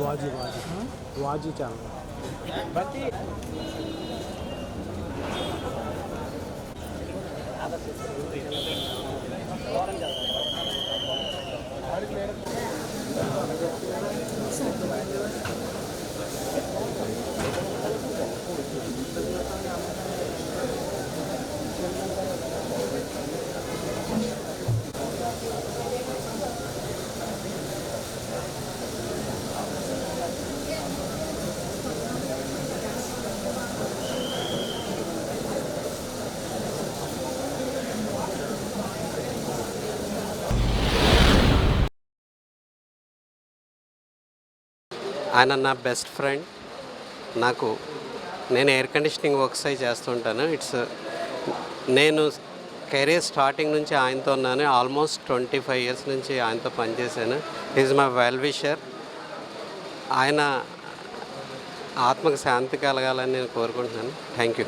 వాజీ వాజీ. వాజీ channel ఆయన నా best friend. నాకు నేను ఎయిర్ కండిషనింగ్ వర్క్స్ అయి చేస్తుంటాను. ఇట్స్ నేను కెరీర్ స్టార్టింగ్ నుంచి ఆయనతో ఉన్నాను. ఆల్మోస్ట్ ట్వంటీ ఫైవ్ ఇయర్స్ నుంచి ఆయనతో పనిచేశాను. Is my well wisher. ఆయన ఆత్మకు శాంతి కలగాలని నేను కోరుకుంటున్నాను. Thank you.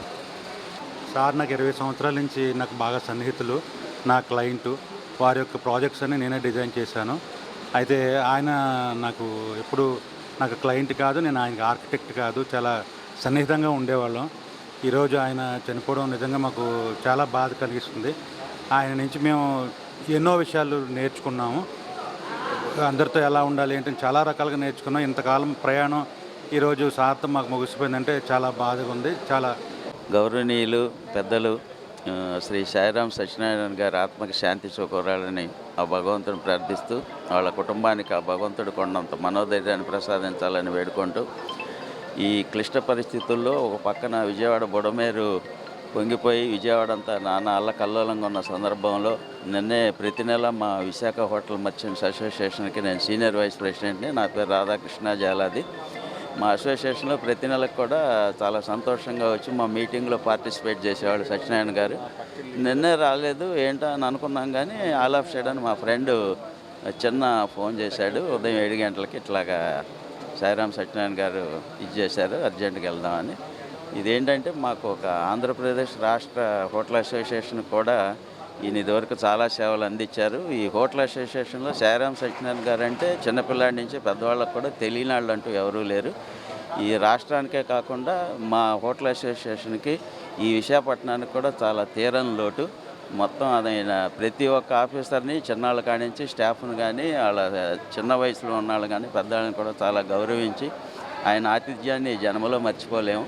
సార్ నాకు ఇరవై సంవత్సరాల నుంచి నాకు బాగా సన్నిహితులు నా క్లయింటు. వారి యొక్క ప్రాజెక్ట్స్ అన్ని నేనే డిజైన్ చేశాను. అయితే ఆయన నాకు ఎప్పుడు నాకు క్లయింట్ కాదు నేను ఆయనకి ఆర్కిటెక్ట్ కాదు చాలా సన్నిహితంగా ఉండేవాళ్ళం. ఈరోజు ఆయన చనిపోవడం నిజంగా మాకు చాలా బాధ కలిగిస్తుంది. ఆయన నుంచి మేము ఎన్నో విషయాలు నేర్చుకున్నాము. అందరితో ఎలా ఉండాలి ఏంటని చాలా రకాలుగా నేర్చుకున్నాం. ఇంతకాలం ప్రయాణం ఈరోజు సార్థం మాకు ముగిసిపోయిందంటే చాలా బాధగా ఉంది. చాలా గౌరవనీయులు పెద్దలు శ్రీ సాయిరాం సత్యనారాయణ గారి ఆత్మకి శాంతి చూకూరాలని ఆ భగవంతుని ప్రార్థిస్తూ వాళ్ళ కుటుంబానికి ఆ భగవంతుడు కొండంత మనోధైర్యాన్ని ప్రసాదించాలని వేడుకుంటూ ఈ క్లిష్ట పరిస్థితుల్లో ఒక పక్కన విజయవాడ బుడమేరు పొంగిపోయి విజయవాడ అంతా నానా అల్లకల్లోలంగా ఉన్న సందర్భంలో నిన్నే ప్రతి నెల మా విశాఖ హోటల్ మర్చెంట్స్ అసోసియేషన్కి నేను సీనియర్ వైస్ ప్రెసిడెంట్ని నా పేరు రాధాకృష్ణ జాలాది. మా అసోసియేషన్లో ప్రతి నెలకు కూడా చాలా సంతోషంగా వచ్చి మా మీటింగ్లో పార్టిసిపేట్ చేసేవాడు సత్యనారాయణ గారు. నిన్నే రాలేదు ఏంటో? అని అనుకున్నాం కానీ ఆల్ ఆఫ్ సైడ్ అని మా ఫ్రెండ్ చిన్న ఫోన్ చేశాడు ఉదయం ఏడు గంటలకి ఇట్లాగా సాయిరామ్ సత్యనారాయణ గారు ఇది చేశారు అర్జెంటుగా వెళ్దామని ఇదేంటంటే మాకు ఒక ఆంధ్రప్రదేశ్ రాష్ట్ర హోటల్ అసోసియేషన్ కూడా ఈయన ఇదివరకు చాలా సేవలు అందించారు. ఈ హోటల్ అసోసియేషన్లో శారామ్ సత్యనారాయణ గారు అంటే చిన్నపిల్లాడి నుంచి పెద్దవాళ్ళకు కూడా తెలియని వాళ్ళు అంటూ ఎవరూ లేరు. ఈ రాష్ట్రానికే కాకుండా మా హోటల్ అసోసియేషన్కి ఈ విశాఖపట్నానికి కూడా చాలా తీరని లోటు. మొత్తం ఆయన ప్రతి ఒక్క ఆఫీసర్ని చిన్నాళ్ళ కానించి స్టాఫ్ను కానీ వాళ్ళ చిన్న వయసులో ఉన్న వాళ్ళు కానీ పెద్దవాళ్ళని కూడా చాలా గౌరవించి ఆయన ఆతిథ్యాన్ని జన్మలో మర్చిపోలేము.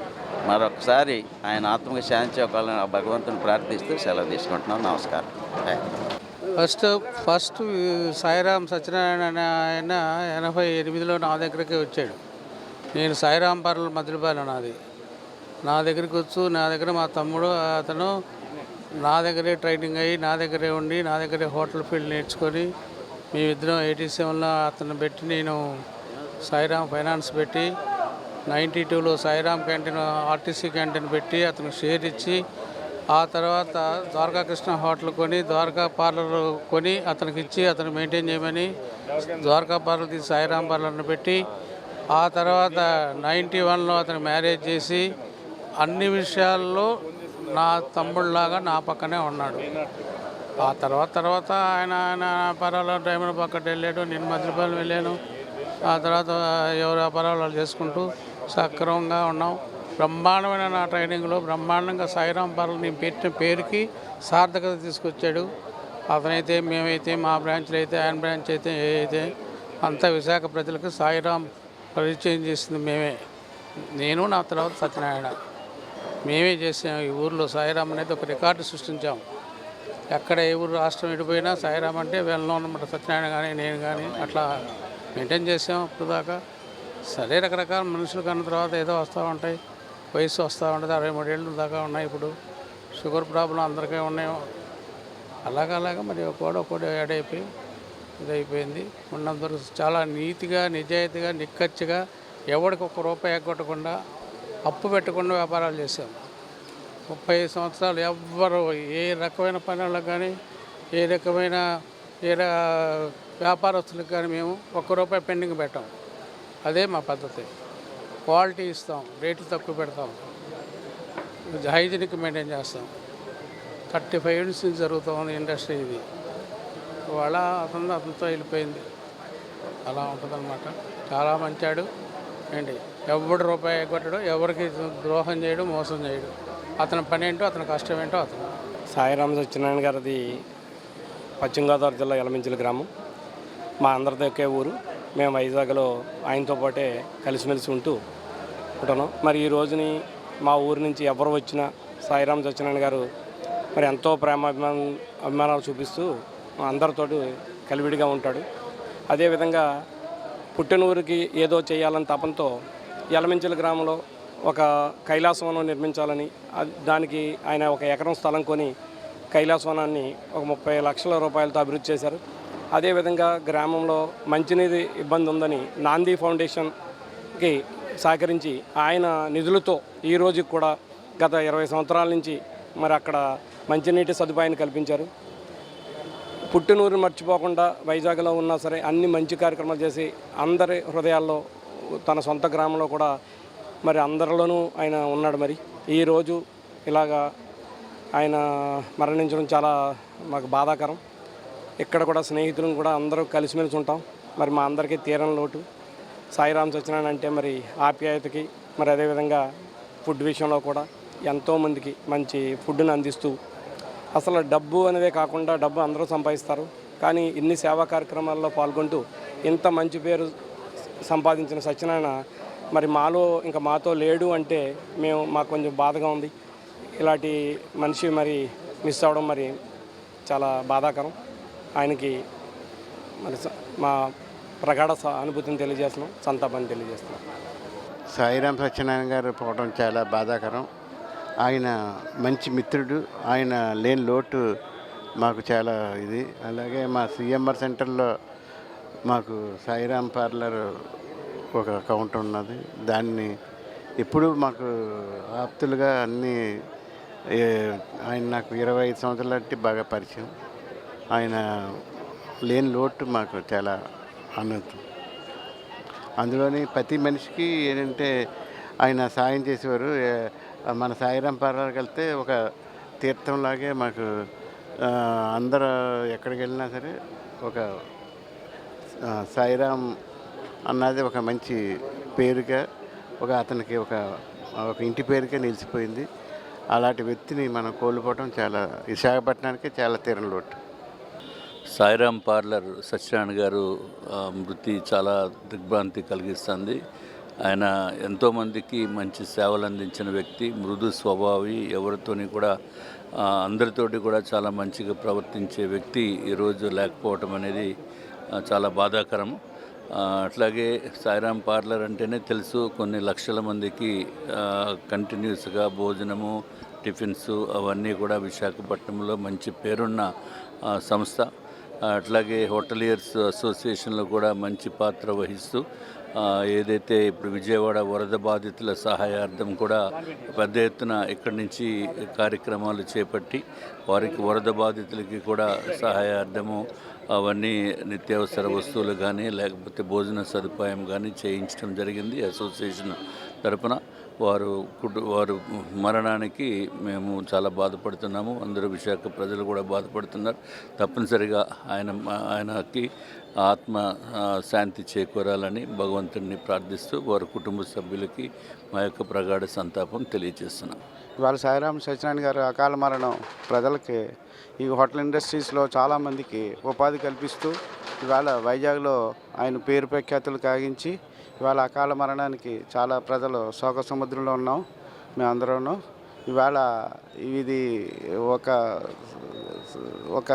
మరొకసారి ఆయన ఆత్మకు శాంతి చేయాలని ఆ భగవంతుని ప్రార్థిస్తూ సెలవు తీసుకుంటున్నాం. నమస్కారం. ఫస్ట్ ఫస్ట్ సాయిరాం సత్యనారాయణ అనే ఆయన ఎనభై ఎనిమిదిలో నా దగ్గరికి వచ్చాడు. నేను సాయిరాం పర్ల మధురపాలెం నాది. నా దగ్గరికి వచ్చు నా దగ్గర మా తమ్ముడు అతను నా దగ్గరే ట్రైనింగ్ అయ్యి నా దగ్గరే ఉండి నా దగ్గరే హోటల్ ఫీల్డ్ నేర్చుకొని మేమిద్దరం ఎయిటీ సెవెన్లో అతను పెట్టి నేను సాయిరాం ఫైనాన్స్ పెట్టి నైంటీ టూలో సాయిరామ్ క్యాంటీన్ ఆర్టీసీ క్యాంటీన్ పెట్టి అతను షేర్ ఇచ్చి ఆ తర్వాత ద్వారకా కృష్ణ హోటల్ కొని ద్వారకా పార్లర్ కొని అతనికి ఇచ్చి అతను మెయింటైన్ చేయమని ద్వారకా పార్లర్ తీసి సాయిరామ్ పార్లర్ని పెట్టి ఆ తర్వాత నైంటీ వన్లో అతను మ్యారేజ్ చేసి అన్ని విషయాల్లో నా తమ్ముళ్ళలాగా నా పక్కనే ఉన్నాడు. ఆ తర్వాత తర్వాత ఆయన ఆయన వ్యాపారాలు డైమండ్ పక్కన వెళ్ళాడు నేను మద్రపాలెం వెళ్ళాను. ఆ తర్వాత ఎవరు వ్యాపారాలు చేసుకుంటూ సక్రమంగా ఉన్నాం. బ్రహ్మాండమైన నా ట్రైనింగ్లో బ్రహ్మాండంగా సాయిరాం పార్లు నేను పెట్టిన పేరుకి సార్థకత తీసుకొచ్చాడు. అతనైతే మేమైతే మా బ్రాంచ్లో అయితే ఆయన బ్రాంచ్ అయితే ఏ అయితే అంతా విశాఖ ప్రజలకు సాయిరాం పరిచయం చేసింది మేమే. నేను నా తర్వాత సత్యనారాయణ. మేమే చేసాం ఈ ఊర్లో సాయిరాం అనేది ఒక రికార్డు సృష్టించాం. ఎక్కడ ఏ ఊరు రాష్ట్రం విడిపోయినా సాయిరాం అంటే వెళ్ళను అనమాట సత్యనారాయణ కానీ నేను కానీ అట్లా మెయింటైన్ చేసాం ఇప్పుడు దాకా సరే రకరకాల మనుషులు కన్న తర్వాత ఏదో వస్తూ ఉంటాయి. వయసు వస్తూ ఉంటుంది. అరవై మూడేళ్ళు దాకా ఉన్నాయి ఇప్పుడు. షుగర్ ప్రాబ్లం అందరికీ ఉన్నాయి. అలాగా అలాగా మరి ఒకటి ఒకటి యాడ్ అయిపోయి ఇదైపోయింది. ఉన్నందరూ చాలా నీతిగా నిజాయితీగా నిక్కచ్చిగా ఎవరికి ఒక్క రూపాయి ఎగ్గొట్టకుండా అప్పు పెట్టకుండా వ్యాపారాలు చేసాం ముప్పై సంవత్సరాలు ఎవ్వరు ఏ రకమైన పనులకు కానీ ఏ రకమైన ఏ వ్యాపారస్తులకు కానీ మేము ఒక్క రూపాయి పెండింగ్ పెట్టాం. అదే మా పద్ధతి. క్వాలిటీ ఇస్తాం రేట్లు తక్కువ పెడతాం. హైజీనిక్ మెయింటైన్ చేస్తాం. థర్టీ ఫైవ్ ఇయర్స్ నుంచి జరుగుతుంది ఇండస్ట్రీ ఇది. వాళ్ళ అతను అతనితో వెళ్ళిపోయింది. అలా ఉంటుందన్నమాట. చాలా మంచాడు. ఏంటి? ఎవడు రూపాయి ఎగ్గొట్టడు ఎవరికి ద్రోహం చేయడు మోసం చేయడు. అతని పని ఏంటో అతని కష్టం ఏంటో అతను. సాయిరామ సత్యనారాయణ గారిది పశ్చిమ గోదావరి జిల్లా ఎలమించిల గ్రామం. మా అందరిది ఒకే ఊరు. మేము వైజాగ్లో ఆయనతో పాటే కలిసిమెలిసి ఉంటూ ఉంటున్నాం. మరి ఈ రోజుని మా ఊరి నుంచి ఎవరు వచ్చినా సాయిరామ్ సత్యనారాయణ గారు మరి ఎంతో ప్రేమ అభిమాన అభిమానాలు చూపిస్తూ అందరితో కలివిడిగా ఉంటాడు. అదేవిధంగా పుట్టిన ఊరికి ఏదో చేయాలని తపంతో ఎలమించల గ్రామంలో ఒక కైలాసవనం నిర్మించాలని దానికి ఆయన ఒక ఎకరం స్థలం కొని కైలాసవనాన్ని ఒక ముప్పై లక్షల రూపాయలతో అభివృద్ధి చేశారు. అదేవిధంగా గ్రామంలో మంచినీరు ఇబ్బంది ఉందని నాంది ఫౌండేషన్కి సహకరించి ఆయన నిధులతో ఈ రోజుకి కూడా గత ఇరవై సంవత్సరాల నుంచి మరి అక్కడ మంచినీటి సదుపాయాన్ని కల్పించారు. పుట్టినూరు మర్చిపోకుండా వైజాగ్లో ఉన్నా సరే అన్ని మంచి కార్యక్రమాలు చేసి అందరి హృదయాల్లో తన సొంత గ్రామంలో కూడా మరి అందరిలోనూ ఆయన ఉన్నాడు మరి. ఈరోజు ఇలాగా ఆయన మరణించడం చాలా మాకు బాధాకరం. ఇక్కడ కూడా స్నేహితులను కూడా అందరూ కలిసిమెలిసి ఉంటాం. మరి మా అందరికీ తీరం లోటు. సాయిరామ్ సత్యనారాయణ అంటే మరి ఆప్యాయతకి మరి అదేవిధంగా ఫుడ్ విషయంలో కూడా ఎంతోమందికి మంచి ఫుడ్ని అందిస్తూ అసలు డబ్బు అనేదే కాకుండా డబ్బు అందరూ సంపాదిస్తారు. కానీ ఇన్ని సేవా కార్యక్రమాల్లో పాల్గొంటూ ఇంత మంచి పేరు సంపాదించిన సత్యనారాయణ మరి మాలో ఇంకా మాతో లేడు అంటే మేము మాకు కొంచెం బాధగా ఉంది. ఇలాంటి మనిషి మరి మిస్ అవ్వడం మరి చాలా బాధాకరం. ఆయనకి మరి స- మా ప్రగాఢ అనుభూతిని తెలియజేస్తున్నాం సంతాపాన్ని తెలియజేస్తున్నాం. సాయిరాం సత్యనారాయణ గారు పోవడం చాలా బాధాకరం. ఆయన మంచి మిత్రుడు ఆయన లేని లోటు మాకు చాలా ఇది. అలాగే మా సిఎంఆర్ సెంటర్లో మాకు సాయిరాం పార్లర్ ఒక అకౌంట్ ఉన్నది. దాన్ని ఎప్పుడు మాకు ఆప్తులుగా అన్నీ ఆయన నాకు ఇరవై ఐదు సంవత్సరాల అంటే బాగా పరిచయం. ఆయన లేని లోటు మాకు చాలా అనంతం. అందులోని ప్రతి మనిషికి ఏంటంటే ఆయన సాయం చేసేవారు మన సాయిరాం పార్లర్కి వెళ్తే ఒక తీర్థంలాగే మాకు అందరూ ఎక్కడికి వెళ్ళినా సరే ఒక సాయిరాం అన్నది ఒక మంచి పేరుగా ఒక అతనికి ఒక ఒక ఇంటి పేరుగా నిలిచిపోయింది. అలాంటి వ్యక్తిని మనం కోల్పోవడం చాలా విశాఖపట్నానికి చాలా తీరం లోటు. సాయిరామ్ పార్లర్ సత్యనారాయణ గారు మృతి చాలా దిగ్భ్రాంతి కలిగిస్తుంది. ఆయన ఎంతోమందికి మంచి సేవలు అందించిన వ్యక్తి మృదు స్వభావి ఎవరితోని కూడా అందరితోటి కూడా చాలా మంచిగా ప్రవర్తించే వ్యక్తి ఈరోజు లేకపోవటం అనేది చాలా బాధాకరం. అట్లాగే సాయిరామ్ పార్లర్ అంటేనే తెలుసు కొన్ని లక్షల మందికి కంటిన్యూస్గా భోజనము టిఫిన్స్ అవన్నీ కూడా విశాఖపట్నంలో మంచి పేరున్న సంస్థ. అట్లాగే హోటలియర్స్ అసోసియేషన్లో కూడా మంచి పాత్ర వహిస్తూ ఏదైతే ఇప్పుడు విజయవాడ వరద బాధితుల సహాయార్థం కూడా పెద్ద ఎత్తున ఇక్కడి నుంచి కార్యక్రమాలు చేపట్టి వారికి వరద బాధితులకి కూడా సహాయార్థము అవన్నీ నిత్యావసర వస్తువులు కానీ లేకపోతే భోజన సదుపాయం కానీ చేయించడం జరిగింది అసోసియేషన్ తరపున. వారు కుటు వారు మరణానికి మేము చాలా బాధపడుతున్నాము. అందరూ విశాఖ ప్రజలు కూడా బాధపడుతున్నారు. తప్పనిసరిగా ఆయన ఆయనకి ఆత్మ శాంతి చేకూరాలని భగవంతుడిని ప్రార్థిస్తూ వారి కుటుంబ సభ్యులకి మా యొక్క ప్రగాఢ సంతాపం తెలియజేస్తున్నాం. ఇవాళ సాయిరాం సత్యనారాయణ గారు అకాల మరణం ప్రజలకి ఈ హోటల్ ఇండస్ట్రీస్లో చాలామందికి ఉపాధి కల్పిస్తూ ఇవాళ వైజాగ్లో ఆయన పేరు ప్రఖ్యాతులు కాగించి ఇవాళ అకాల మరణానికి చాలా ప్రజలు శోక సముద్రంలో ఉన్నాం. మేమందరూ ఇవాళ ఇది ఒక ఒక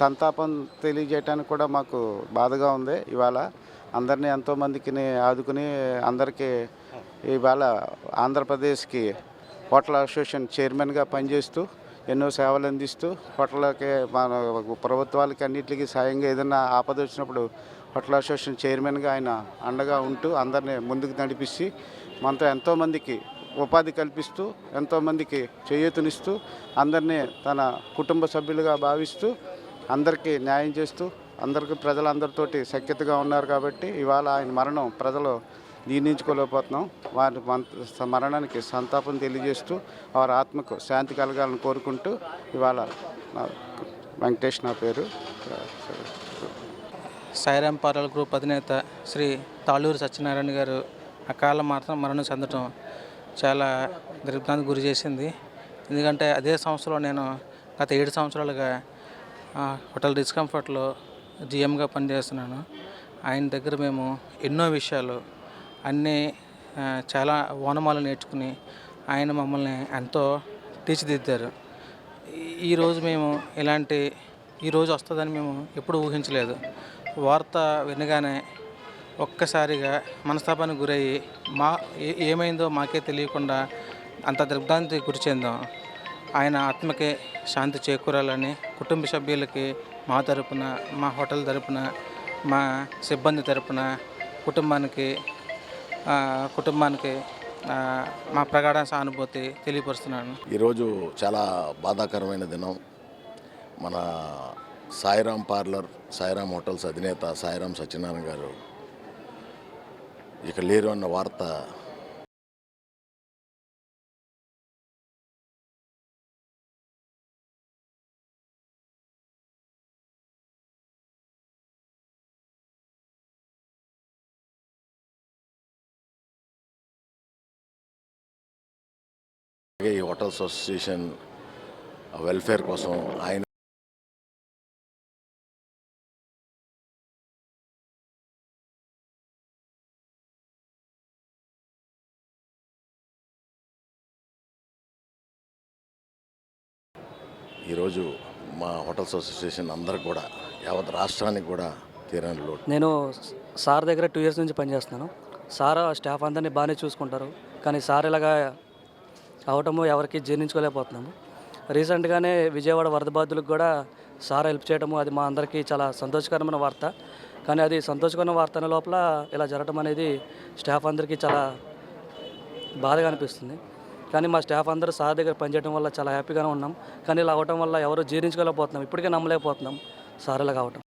సంతాపం తెలియజేయటానికి కూడా మాకు బాధగా ఉంది. ఇవాళ అందరినీ ఎంతోమందికి ఆదుకుని అందరికీ ఇవాళ ఆంధ్రప్రదేశ్కి హోటల్ అసోసియేషన్ చైర్మన్గా పనిచేస్తూ ఎన్నో సేవలు అందిస్తూ హోటల్కి మన ప్రభుత్వాలకి అన్నిటికీ సాయంగా ఏదైనా ఆపద వచ్చినప్పుడు హోటల్ అసోసియేషన్ చైర్మన్గా ఆయన అండగా ఉంటూ అందరినీ ముందుకు నడిపిస్తూ మనతో ఎంతోమందికి ఉపాధి కల్పిస్తూ ఎంతోమందికి చేయూతనిస్తూ అందరినీ తన కుటుంబ సభ్యులుగా భావిస్తూ అందరికీ న్యాయం చేస్తూ అందరికీ ప్రజలందరితోటి సఖ్యతగా ఉన్నారు కాబట్టి ఇవాళ ఆయన మరణం ప్రజలు జీర్ణించుకోలేకపోతున్నాం వారి మంత మరణానికి సంతాపం తెలియజేస్తూ వారి ఆత్మకు శాంతి కలగాలని కోరుకుంటూ ఇవాళ వెంకటేష్ నా పేరు. సాయిరాం పార్లర్ గ్రూప్ అధినేత శ్రీ తాళూరు సత్యనారాయణ గారు అకాల మాత్రం మరణం చెందటం చాలా దిగ్భ్రాంతి గురి చేసింది. ఎందుకంటే అదే సంవత్సరంలో నేను గత ఏడు సంవత్సరాలుగా హోటల్ డిస్కంఫర్ట్లో జిఎంగా పనిచేస్తున్నాను. ఆయన దగ్గర మేము ఎన్నో విషయాలు అన్నీ చాలా ఓనమాలు నేర్చుకుని ఆయన మమ్మల్ని ఎంతో తీర్చిదిద్దారు. ఈరోజు మేము ఇలాంటి ఈరోజు వస్తుందని మేము ఎప్పుడూ ఊహించలేదు. వార్త వినగానే ఒక్కసారిగా మనస్తాపానికి గురయ్యి మా ఏ- ఏమైందో మాకే తెలియకుండా అంత దిగ్భ్రాంతి గురి చెందాం. ఆయన ఆత్మకి శాంతి చేకూరాలని కుటుంబ సభ్యులకి మా తరపున మా హోటల్ తరపున మా సిబ్బంది తరపున కుటుంబానికి కుటుంబానికి మా ప్రగాఢ సానుభూతి తెలియపరుస్తున్నాను. ఈరోజు చాలా బాధాకరమైన దినం. మన సాయిరామ్ పార్లర్ సాయిరాం హోటల్స్ అధినేత సాయిరాం సత్యనారాయణ గారు ఇక లేరు అన్న వార్త ఈ హోటల్స్ అసోసియేషన్ వెల్ఫేర్ కోసం ఆయన ఈరోజు మా హోటల్స్ అసోసియేషన్ అందరికి కూడా యావత్ రాష్ట్రానికి కూడా తీరని లోటు. నేను సార్ దగ్గర టూ ఇయర్స్ నుంచి పనిచేస్తున్నాను. సార్ స్టాఫ్ అందరినీ బాగానే చూసుకుంటారు. కానీ సార్ ఇలాగా అవటము ఎవరికి జీర్ణించుకోలేకపోతున్నాము. రీసెంట్గానే విజయవాడ వరద బాధితులకు కూడా సార్ హెల్ప్ చేయడము అది మా అందరికీ చాలా సంతోషకరమైన వార్త. కానీ అది సంతోషకరమైన వార్త లోపల ఇలా జరగడం అనేది స్టాఫ్ అందరికీ చాలా బాధగా అనిపిస్తుంది. కానీ మా స్టాఫ్ అందరూ సార్ దగ్గర పనిచేయడం వల్ల చాలా హ్యాపీగానే ఉన్నాం. కానీ ఇలా అవటం వల్ల ఎవరు జీర్ణించుకోలేకపోతున్నాం. ఇప్పటికే నమ్మలేకపోతున్నాం. సార్ ఇలా కావటం.